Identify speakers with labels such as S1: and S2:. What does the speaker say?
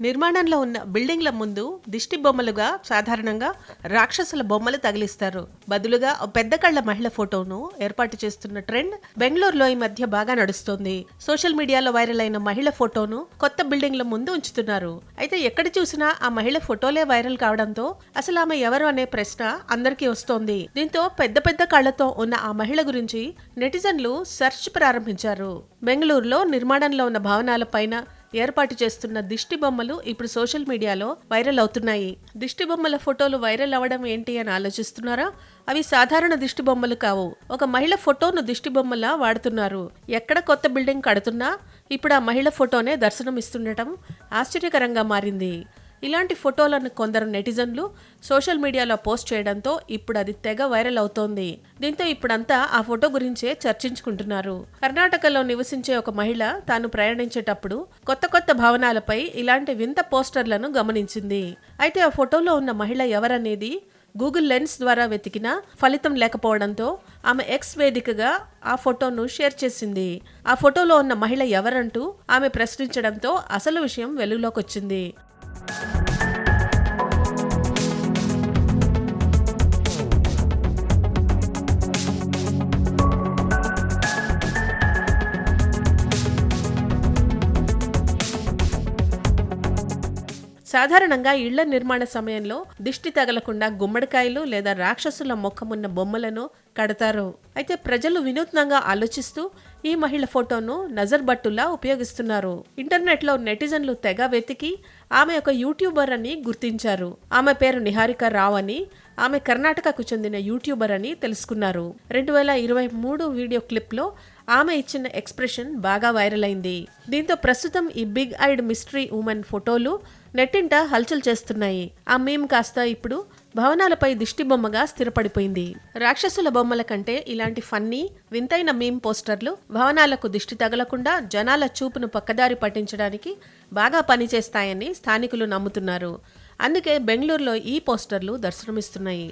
S1: నిర్మాణంలో ఉన్న బిల్డింగ్ల ముందు దిష్టి బొమ్మలుగా సాధారణంగా రాక్షసుల బొమ్మలు తగిలిస్తారు. బదులుగా ఓ పెద్ద కళ్ళ మహిళ ఫోటోను ఏర్పాటు చేస్తున్న ట్రెండ్ బెంగళూరులో ఈ మధ్య బాగా నడుస్తోంది. సోషల్ మీడియాలో వైరల్ అయిన మహిళ ఫోటోను కొత్త బిల్డింగ్ల ముందు ఉంచుతున్నారు. అయితే ఎక్కడ చూసినా ఆ మహిళ ఫోటోలే వైరల్ కావడంతో అసలు ఆమె ఎవరు అనే ప్రశ్న అందరికీ వస్తోంది. దీంతో పెద్ద పెద్ద కళ్ళతో ఉన్న ఆ మహిళ గురించి నెటిజన్లు సెర్చ్ ప్రారంభించారు. బెంగళూరులో నిర్మాణంలో ఉన్న భవనాల పైన ఏర్పాటు చేస్తున్న దిష్టి బొమ్మలు ఇప్పుడు సోషల్ మీడియాలో వైరల్ అవుతున్నాయి. దిష్టి బొమ్మల ఫోటోలు వైరల్ అవ్వడం ఏంటి అని ఆలోచిస్తున్నారా? అవి సాధారణ దిష్టి బొమ్మలు కావు. ఒక మహిళ ఫోటోను దిష్టి బొమ్మలా వాడుతున్నారు. ఎక్కడ కొత్త బిల్డింగ్ కడుతున్నా ఇప్పుడు ఆ మహిళ ఫోటోనే దర్శనమిస్తుండటం ఆశ్చర్యకరంగా మారింది. ఇలాంటి ఫోటోలను కొందరు నెటిజన్లు సోషల్ మీడియాలో పోస్ట్ చేయడంతో ఇప్పుడు అది తెగ వైరల్ అవుతోంది. దీంతో ఇప్పుడంతా ఆ ఫోటో గురించే చర్చించుకుంటున్నారు. కర్ణాటకలో నివసించే ఒక మహిళ తాను ప్రయాణించేటప్పుడు కొత్త కొత్త భవనాలపై ఇలాంటి వింత పోస్టర్లను గమనించింది. అయితే ఆ ఫోటోలో ఉన్న మహిళ ఎవరనేది గూగుల్ లెన్స్ ద్వారా వెతికినా ఫలితం లేకపోవడంతో ఆమె ఎక్స్ వేదికగా ఆ ఫోటోను షేర్ చేసింది. ఆ ఫోటోలో ఉన్న మహిళ ఎవరంటూ ఆమె ప్రశ్నించడంతో అసలు విషయం వెలుగులోకి వచ్చింది సాధారణంగా ఇళ్ళ నిర్మాణ సమయంలో దిష్టి తగలకుండా గుమ్మడికాయలు లేదా రాక్షసుల ముఖమున్న బొమ్మలను కడతారు. అయితే ప్రజలు వినూత్నంగా ఆలోచిస్తూ ఈ మహిళ ఫోటోను నజర్ బట్టులా ఉపయోగిస్తున్నారు. ఇంటర్నెట్లో నెటిజన్లు తెగ వెతికి ఆమె ఒక యూట్యూబర్ అని గుర్తించారు. ఆమె పేరు నిహారిక రావ్ అని ఆమె కర్ణాటకకు చెందిన యూట్యూబర్ అని తెలుసుకున్నారు. రెండు వేల ఇరవై మూడు వీడియో క్లిప్లో ఆమె ఇచ్చిన ఎక్స్ప్రెషన్ బాగా వైరల్ అయింది. దీంతో ప్రస్తుతం ఈ బిగ్ ఐడ్ మిస్టరీ ఉమెన్ ఫోటోలు నెట్టింట హల్చల్ చేస్తున్నాయి. ఆ మేమ్ కాస్త ఇప్పుడు భవనాలపై దిష్టి బొమ్మగా స్థిరపడిపోయింది. రాక్షసుల బొమ్మల కంటే ఇలాంటి ఫన్నీ వింతైన మీమ్ పోస్టర్లు భవనాలకు దిష్టి తగలకుండా జనాల చూపును పక్కదారి పట్టించడానికి బాగా పనిచేస్తాయని స్థానికులు నమ్ముతున్నారు. అందుకే బెంగళూరులో ఈ పోస్టర్లు దర్శనమిస్తున్నాయి.